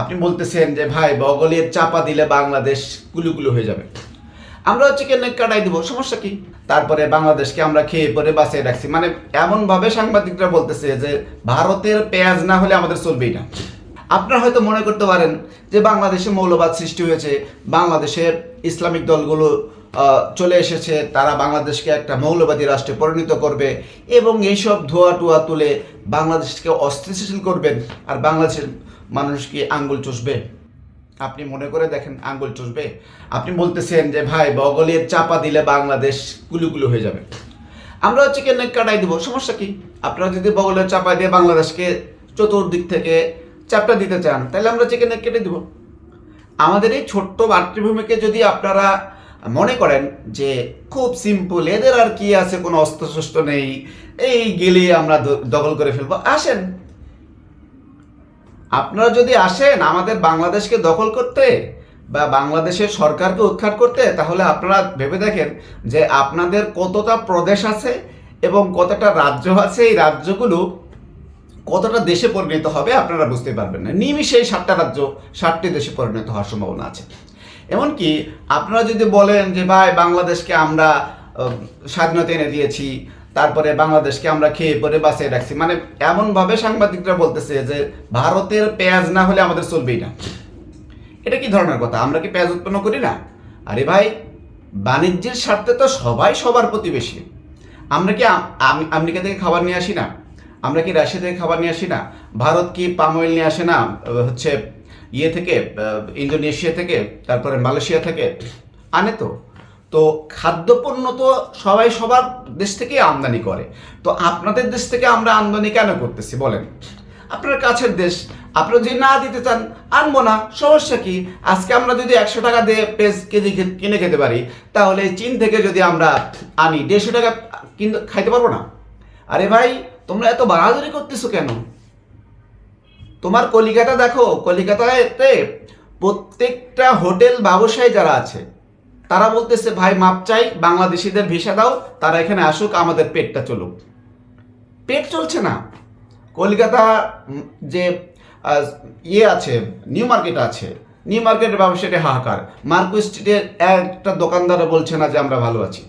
আপনি বলতেছেন যে, ভাই বগলের চাপা দিলে বাংলাদেশ কুলুকুলু হয়ে যাবে। আমরা হচ্ছে কেন কাটাই দিব? সমস্যা কি? তারপরে বাংলাদেশকে আমরা খেয়ে পরে বাঁচিয়ে রাখছি। মানে এমনভাবে সাংবাদিকরা বলতেছে যে, ভারতের পেঁয়াজ না হলে আমাদের চলবেই না। আপনারা হয়তো মনে করতে পারেন যে, বাংলাদেশে মৌলবাদ সৃষ্টি হয়েছে বাংলাদেশের ইসলামিক দলগুলো চলে এসেছে, তারা বাংলাদেশকে একটা মৌলবাদী রাষ্ট্রে পরিণত করবে এবং এইসব ধোয়া টুয়া তুলে বাংলাদেশকে অস্থিতিশীল করবেন। আর বাংলাদেশের মানুষকে আঙ্গুল চষবে? আপনি মনে করে দেখেন আঙ্গুল চষবে? আপনি বলতেছেন যে, ভাই, বগলের চাপা দিলে বাংলাদেশ কুলুকুলু হয়ে যাবে। আমরা হচ্ছে কেন কাটাই দেবো। সমস্যা কি? আপনারা যদি বগলের চাপা দিয়ে বাংলাদেশকে চতুর্দিক থেকে চাপটা দিতে চান, তাহলে আমরা চিকেন কেটে দিব। আমাদের এই ছোট্ট মাতৃভূমিকে যদি আপনারা মনে করেন যে, খুব সিম্পল এদের আর কি আছে? কোনো অস্ত্রশস্ত্র নেই। এই গেলে আমরা দখল করে ফেলব। আসেন আপনারা যদি আসেন আমাদের বাংলাদেশকে দখল করতে বা বাংলাদেশের সরকারকে উৎখাত করতে, তাহলে আপনারা ভেবে দেখেন যে আপনাদের কতটা প্রদেশ আছে এবং কতটা রাজ্য আছে। এই রাজ্যগুলো কতটা দেশে পরিণত হবে আপনারা বুঝতে পারবেন না। নিমিষে এই সাতটা রাজ্য ষাটটি দেশে পরিণত হওয়ার সম্ভাবনা আছে। এমনকি আপনারা যদি বলেন যে, ভাই, বাংলাদেশকে আমরা স্বাধীনতা এনে দিয়েছি তারপরে বাংলাদেশকে আমরা খেয়ে পরে বাঁচিয়ে রাখছি। মানে এমনভাবে সাংবাদিকরা বলতেছে যে ভারতের পেঁয়াজ না হলে আমাদের চলবেই না। এটা কি ধরনের কথা? আমরা কি পেঁয়াজ উৎপন্ন করি না? আরে ভাই, বাণিজ্যের স্বার্থে তো সবাই সবার প্রতিবেশী। আমরা কি আম- আম- আমেরিকা থেকে খাবার নিয়ে আসি না? আমরা কি রাশিয়া থেকে খাবার নিয়ে আসি না? ভারত কি পাম অয়েল নিয়ে আসে না? হচ্ছে ইয়ে থেকে ইন্দোনেশিয়া থেকে, তারপরে মালয়েশিয়া থেকে? আনে তো। তো খাদ্যপণ্য তো সবাই সবার দেশ থেকে আমদানি করে। তো আপনাদের দেশ থেকে আমরা আমদানি কেন করতেছি বলেন? আপনার কাছের দেশ, আপনারা যদি না দিতে চান, আনব না, সমস্যা কি? আজকে আমরা যদি একশো টাকা দিয়ে পেঁয়াজ কেজি কিনে খেতে পারি, তাহলে চীন থেকে যদি আমরা আনি, দেড়শো টাকা কিন্তু খাইতে পারব না? আরে ভাই, তোমরা এত বাহাদুরি করতেছো কেন? তোমার কলিকাতা দেখো, কলিকাতাতে প্রত্যেকটা হোটেল ব্যবসায়ী যারা আছে তারা বলতেছে, ভাই, মাপ চাই, বাংলাদেশিদের ভিসা দাও, তারা এখানে আসুক, আমাদের পেটটা চলুক। পেট চলছে না। কলকাতা যে ইয়ে আছে, নিউ মার্কেট আছে, নিউ মার্কেটের ব্যবসাটা হাহাকার। মার্কো স্ট্রিটের একটা দোকানদাররা বলছে না যে, আমরা ভালো আছি।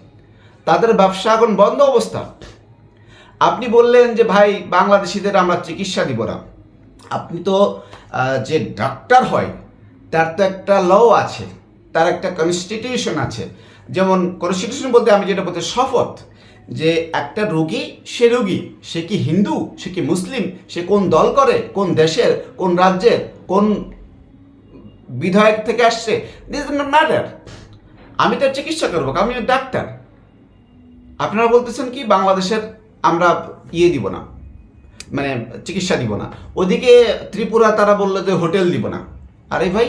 তাদের ব্যবসা এখন বন্ধ অবস্থা। আপনি বললেন যে, ভাই, বাংলাদেশিদের আমরা চিকিৎসা দিব না। আপনি তো যে ডাক্তার হয়, তার তো একটা ল আছে। তার একটা কনস্টিটিউশন আছে। যেমন কনস্টিটিউশন বলতে আমি যেটা বলতে শপথ, যে একটা রোগী, সে রোগী, সে কি হিন্দু, সে কি মুসলিম, সে কোন দল করে, কোন দেশের, কোন রাজ্যের, কোন বিধায়ক থেকে আসছে দিস ম্যাটার আমি তার চিকিৎসা করব আমি ডাক্তার। আপনারা বলতেছেন কি, বাংলাদেশের আমরা ইয়ে দিব না মানে চিকিৎসা দিব না। ওদিকে ত্রিপুরা তারা বলল যে হোটেল দিব না। আরে ভাই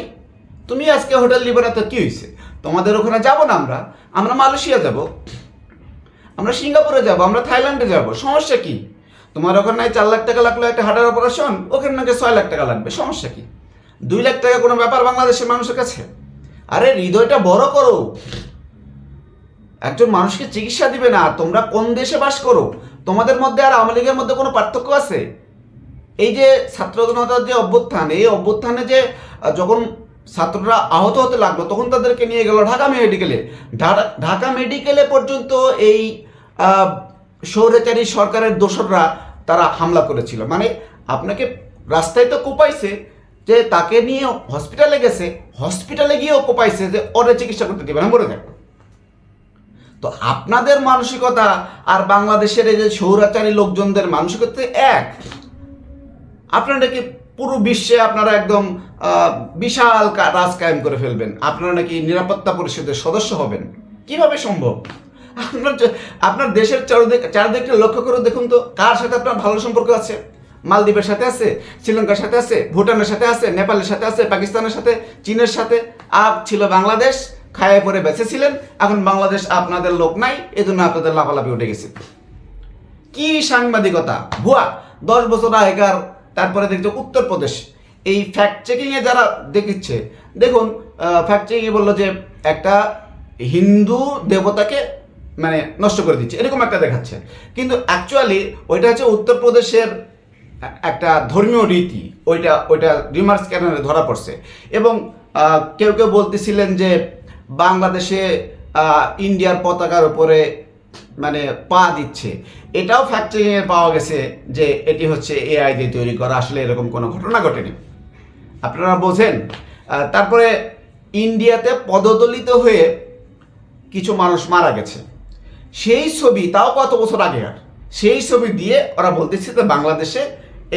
তুমি আজকে হোটেল দিব না তো কি হয়েছে তোমাদের ওখানে যাব না আমরা? আমরা মালয়েশিয়া যাব। আমরা সিঙ্গাপুরে যাব, আমরা থাইল্যান্ডে যাব। সমস্যা কি? তোমার ওখানে চার লাখ টাকা লাগল একটা হার্টের অপারেশন ওখানে নাকি ছয় লাখ টাকা লাগবে। সমস্যা কি? দুই লাখ টাকা কোনো ব্যাপার বাংলাদেশের মানুষের কাছে? আরে হৃদয়টা বড় করো। একজন মানুষকে চিকিৎসা দিবে না, তোমরা কোন দেশে বাস করো? তোমাদের মধ্যে আর আওয়ামী লীগের মধ্যে কোনো পার্থক্য আছে? এই যে ছাত্র জনতার যে অভ্যুত্থান, এই অভ্যুত্থানে যে যখন ছাত্ররা আহত হতে লাগল তখন তাদেরকে নিয়ে গেল ঢাকা মেডিকেলে ঢাকা মেডিকেলে পর্যন্ত এই আহ, স্বৈরাচারী সরকারের দোসররা তারা হামলা করেছিল। মানে আপনাকে রাস্তায় তো কোপাইছে যে তাকে নিয়ে হসপিটালে গেছে হসপিটালে গিয়েও কোপাইছে যে ওরে চিকিৎসা করতে দেবে না মরে যাবে। তো আপনাদের মানসিকতা আর বাংলাদেশের এই যে সৌরাচারী লোকজনদের মানসিকতা এক। আপনারা নাকি পুরো বিশ্বে আপনারা একদম বিশাল রাজ কায়েম করে ফেলবেন। আপনারা নাকি নিরাপত্তা পরিষদের সদস্য হবেন। কীভাবে সম্ভব? আপনার আপনার দেশের চারদিক, চারদিকটা লক্ষ্য করে দেখুন তো, কার সাথে আপনার ভালো সম্পর্ক আছে? মালদ্বীপের সাথে আছে, শ্রীলঙ্কার সাথে আছে, ভুটানের সাথে আছে, নেপালের সাথে আছে, পাকিস্তানের সাথে, চীনের সাথে। আর ছিল বাংলাদেশ, খায়ে পরে বেঁচেছিলেন এখন বাংলাদেশ আপনাদের লোক নাই, এজন্য আপনাদের লাফালাফি উঠে গেছে। কি সাংবাদিকতা? ভুয়া, দশ বছর আগেকার তারপরে দেখছ উত্তরপ্রদেশ। এই ফ্যাক্ট চেকিং এ যারা দেখিচ্ছে, দেখুন ফ্যাক্ট চেকিং বলল যে একটা হিন্দু দেবতাকে মানে নষ্ট করে দিচ্ছে, এরকম একটা দেখাচ্ছে। কিন্তু অ্যাকচুয়ালি ওইটা হচ্ছে উত্তরপ্রদেশের একটা ধর্মীয় রীতি, ওইটা ওইটা রিমার্স ক্যানেলে ধরা পড়ছে। এবং কেউ কেউ বলতেছিলেন যে বাংলাদেশে ইন্ডিয়ার পতাকার উপরে মানে পা দিচ্ছে। এটাও ফ্যাক্টরিংয়ে পাওয়া গেছে যে এটি হচ্ছে এআই দিয়ে তৈরি করা। আসলে এরকম কোনো ঘটনা ঘটেনি। আপনারা বোঝেন? তারপরে ইন্ডিয়াতে পদদলিত হয়ে কিছু মানুষ মারা গেছে। সেই ছবি তাও কত বছর আগেকার সেই ছবি দিয়ে ওরা বলতেছে যে বাংলাদেশে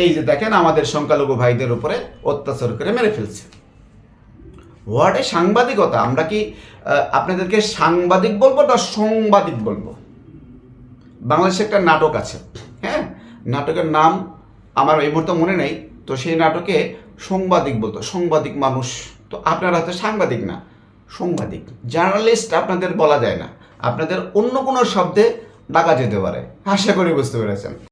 এই যে দেখেন আমাদের সংখ্যালঘু ভাইদের উপরে অত্যাচার করে মেরে ফেলছে। ওয়ার্ডে সাংবাদিকতা! আমরা কি আপনাদেরকে সাংবাদিক বলব না সাংবাদিক বলব? বাংলাদেশে একটা নাটক আছে হ্যাঁ? নাটকের নাম আমার এই মুহূর্তে মনে নেই, তো সেই নাটকে সাংবাদিক বলতো, সাংবাদিক মানুষ। তো আপনারা হয়তো সাংবাদিক না, সাংবাদিক। জার্নালিস্ট আপনাদের বলা যায় না, আপনাদের অন্য কোনো শব্দে ডাকা যেতে পারে। আশা করি বুঝতে পেরেছেন।